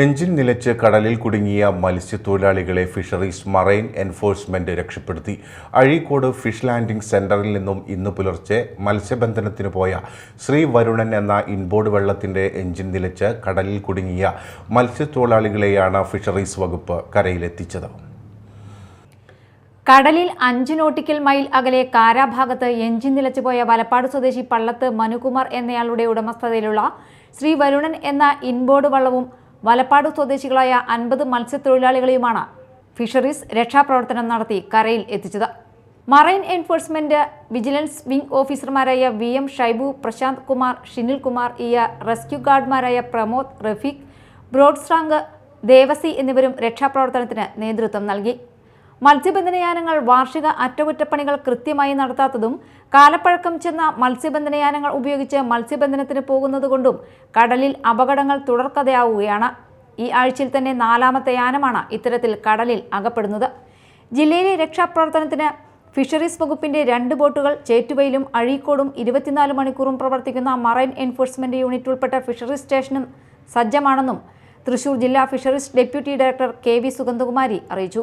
Engine നിലച്ച് കടലിൽ കുടുങ്ങിയ മത്സ്യത്തൊഴിലാളികളെ ഫിഷറീസ് മറൈൻ എൻഫോഴ്സ്മെന്റ് രക്ഷപ്പെടുത്തി. അഴീക്കോട് ഫിഷ് ലാൻഡിംഗ് സെന്ററിൽ നിന്നും ഇന്ന് പുലർച്ചെ മത്സ്യബന്ധനത്തിന് പോയ ശ്രീ വരുണൻ എന്ന ഇൻബോർഡ് വെള്ളത്തിന്റെ എഞ്ചിൻ നിലച്ച് കടലിൽ കുടുങ്ങിയ മത്സ്യത്തൊഴിലാളികളെയാണ് ഫിഷറീസ് വകുപ്പ് കരയിലെത്തിച്ചത്. കടലിൽ അഞ്ച് നോട്ടിക്കൽ മൈൽ അകലെ കാരാഭാഗത്ത് എഞ്ചിൻ നിലച്ചുപോയ വലപ്പാട് സ്വദേശി പള്ളത്ത് മനുകുമാർ എന്നയാളുടെ ഉടമസ്ഥതയിലുള്ള ശ്രീ വരുണൻ എന്ന ഇൻബോർഡ് വള്ളവും വലപ്പാട് സ്വദേശികളായ അൻപത് മത്സ്യത്തൊഴിലാളികളെയുമാണ് ഫിഷറീസ് രക്ഷാപ്രവർത്തനം നടത്തി കരയിൽ എത്തിച്ചത്. മറൈൻ എൻഫോഴ്സ്മെന്റ് വിജിലൻസ് വിംഗ് ഓഫീസർമാരായ വി എം ഷൈബു പ്രശാന്ത് കുമാർ ഷിനിൽ കുമാർ ഇയ റെസ്ക്യൂ ഗാർഡുമാരായ പ്രമോദ് റഫീഖ് ബ്രോഡ്സ്ട്രാങ്ക് ദേവസി എന്നിവരും രക്ഷാപ്രവർത്തനത്തിന് നേതൃത്വം നൽകി. മത്സ്യബന്ധനയാനങ്ങൾ വാർഷിക അറ്റകുറ്റപ്പണികൾ കൃത്യമായി നടത്താത്തതും കാലപ്പഴക്കം ചെന്ന മത്സ്യബന്ധനയാനങ്ങൾ ഉപയോഗിച്ച് മത്സ്യബന്ധനത്തിന് പോകുന്നതുകൊണ്ടും കടലിൽ അപകടങ്ങൾ തുടർക്കഥയാവുകയാണ്. ഈ ആഴ്ചയിൽ തന്നെ നാലാമത്തെ യാനമാണ് ഇത്തരത്തിൽ കടലിൽ അകപ്പെടുന്നത്. ജില്ലയിലെ രക്ഷാപ്രവർത്തനത്തിന് ഫിഷറീസ് വകുപ്പിന്റെ രണ്ട് ബോട്ടുകൾ ചേറ്റുവയിലും അഴീക്കോടും ഇരുപത്തിനാല് മണിക്കൂറും പ്രവർത്തിക്കുന്ന മറൈൻ എൻഫോഴ്സ്മെന്റ് യൂണിറ്റ് ഉൾപ്പെട്ട ഫിഷറീസ് സ്റ്റേഷനും സജ്ജമാണെന്നും തൃശൂർ ജില്ലാ fisheries deputy director K V Suganthakumari അറിയിച്ചു.